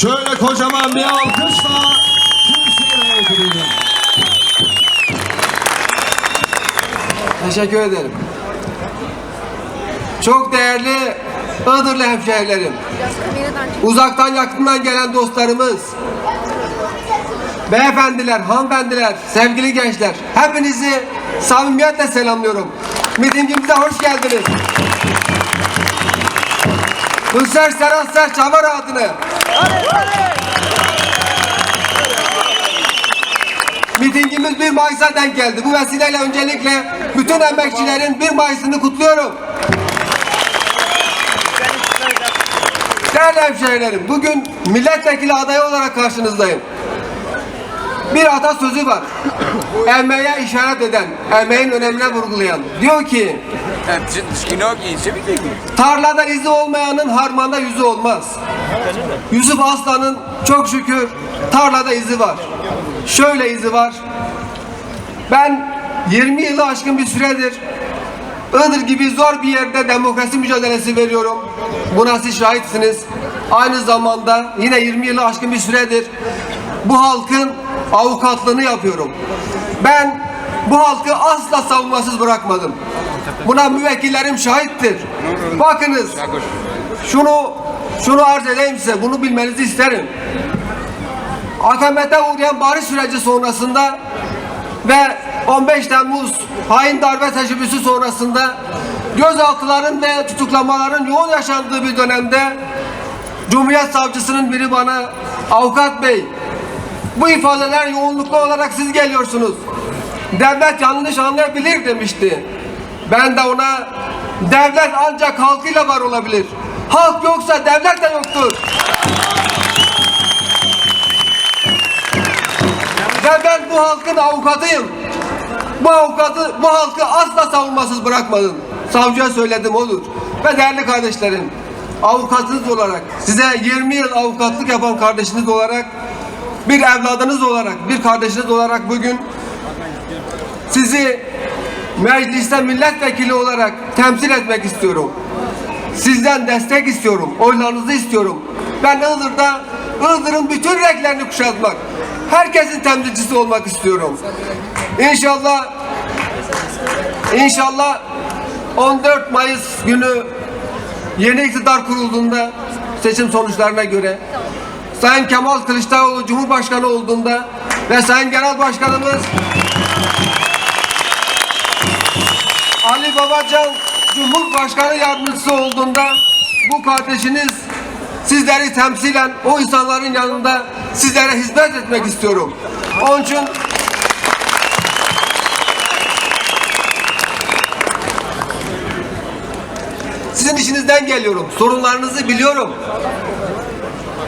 Şöyle kocaman bir alkışla Türkiye ekibine. Teşekkür ederim. Çok değerli Iğdırlı hemşehrilerim, uzaktan yakından gelen dostlarımız, beyefendiler, hanımefendiler, sevgili gençler, hepinizi samimiyetle selamlıyorum. Mitingimize hoş geldiniz. Hüser Serasser Çavar adını. Mitingimiz 1 Mayıs'a denk geldi. Bu vesileyle öncelikle bütün emekçilerin 1 Mayıs'ını kutluyorum. Değerli hemşehrilerim, bugün milletvekili adayı olarak karşınızdayım. Bir atasözü var. Emeğe işaret eden, emeğin önemine vurgulayan. Diyor ki, tarlada izi olmayanın harmanda yüzü olmaz. Yusuf Aslan'ın çok şükür tarlada izi var. Şöyle izi var. Ben 20 yılı aşkın bir süredir Iğdır gibi zor bir yerde demokrasi mücadelesi veriyorum. Buna siz şahitsiniz. Aynı zamanda yine 20 yılı aşkın bir süredir bu halkın avukatlığını yapıyorum. Ben bu halkı asla savunmasız bırakmadım. Buna müvekkillerim şahittir. Bakınız şunu şunu arz edeyim size. Bunu bilmenizi isterim. Akamete uğrayan barış süreci sonrasında ve 15 Temmuz hain darbe teşebbüsü sonrasında gözaltıların ve tutuklamaların yoğun yaşandığı bir dönemde Cumhuriyet Savcısının biri bana avukat bey bu ifadeler yoğunluklu olarak siz geliyorsunuz. Devlet yanlış anlayabilir demişti. Ben de ona devlet ancak halkıyla var olabilir. Halk yoksa devlet de yoktur. Ve ben bu halkın avukatıyım. Bu avukatı, bu halkı asla savunmasız bırakmadım. Savcıya söyledim olur. Ve değerli kardeşlerim, avukatınız olarak, size 20 yıl avukatlık yapan kardeşiniz olarak, bir evladınız olarak, bir kardeşiniz olarak bugün sizi mecliste milletvekili olarak temsil etmek istiyorum. Sizden destek istiyorum, oylarınızı istiyorum. Ben Iğdır'da, Iğdır'ın bütün renklerini kuşatmak, herkesin temsilcisi olmak istiyorum. İnşallah, inşallah 14 Mayıs günü yeni iktidar kurulduğunda seçim sonuçlarına göre Sayın Kemal Kılıçdaroğlu Cumhurbaşkanı olduğunda ve Sayın Genel Başkanımız Ali Babacan Cumhurbaşkanı yardımcısı olduğunda bu kardeşiniz sizleri temsilen o insanların yanında sizlere hizmet etmek istiyorum. Onun için sizin işinizden geliyorum. Sorunlarınızı biliyorum.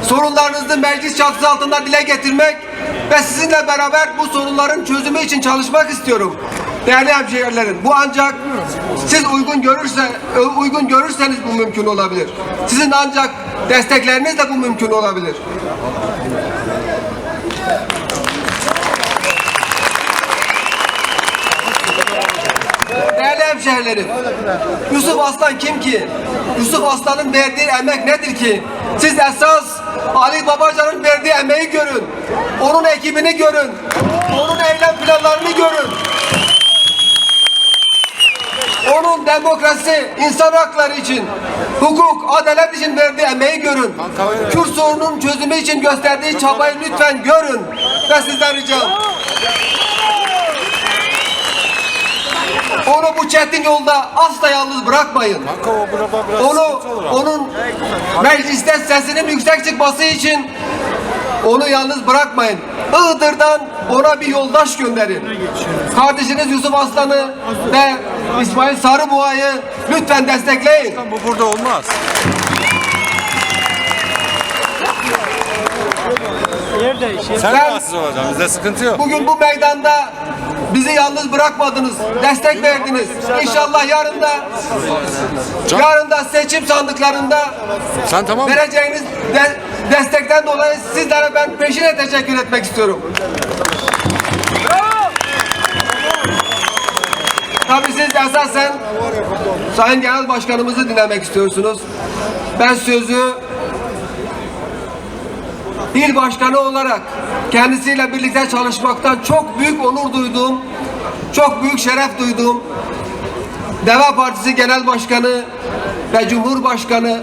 Sorunlarınızı meclis çatısı altında dile getirmek ve sizinle beraber bu sorunların çözümü için çalışmak istiyorum. Değerli hemşehrilerim, bu ancak siz uygun görürse uygun görürseniz bu mümkün olabilir. Sizin ancak desteklerinizle bu mümkün olabilir. Değerli hemşehrilerim, Yusuf Aslan kim ki? Yusuf Aslan'ın verdiği emek nedir ki? Siz esas Ali Babacan'ın verdiği emeği görün. Onun ekibini görün. Onun eylem planlarını görün. Onun demokrasi, insan hakları için, hukuk, adalet için verdiği emeği görün. Kürt sorunun çözümü için gösterdiği çabayı lütfen görün. Ve sizden ricam. Onu bu çetin yolda asla yalnız bırakmayın. Onu, onun mecliste sesinin yüksek çıkması için onu yalnız bırakmayın. Iğdır'dan ona bir yoldaş gönderin. Kardeşiniz Yusuf Aslan'ı ve İsmail Sarıboğa'yı lütfen destekleyin. Bu burada olmaz. Sen Ben- rahatsız olacaksın. Bizde sıkıntı yok. Bugün bu meydanda bizi yalnız bırakmadınız, destek verdiniz. İnşallah yarın da yarın da seçim sandıklarında Sen tamam mı? vereceğiniz de- destekten dolayı sizlere ben peşine teşekkür etmek istiyorum. Tabii siz esasen Sayın Genel Başkanımızı dinlemek istiyorsunuz. Ben sözü il başkanı olarak kendisiyle birlikte çalışmaktan çok büyük onur duyduğum, çok büyük şeref duyduğum Deva Partisi Genel Başkanı ve Cumhurbaşkanı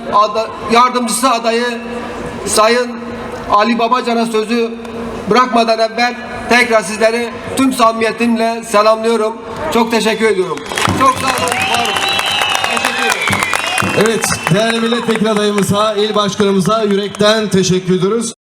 yardımcısı adayı Sayın Ali Babacan'a sözü bırakmadan evvel tekrar sizleri tüm samimiyetimle selamlıyorum. Çok teşekkür ediyorum. Çok sağ olun. olun. Evet, değerli milletvekili adayımıza, il başkanımıza yürekten teşekkür ediyoruz.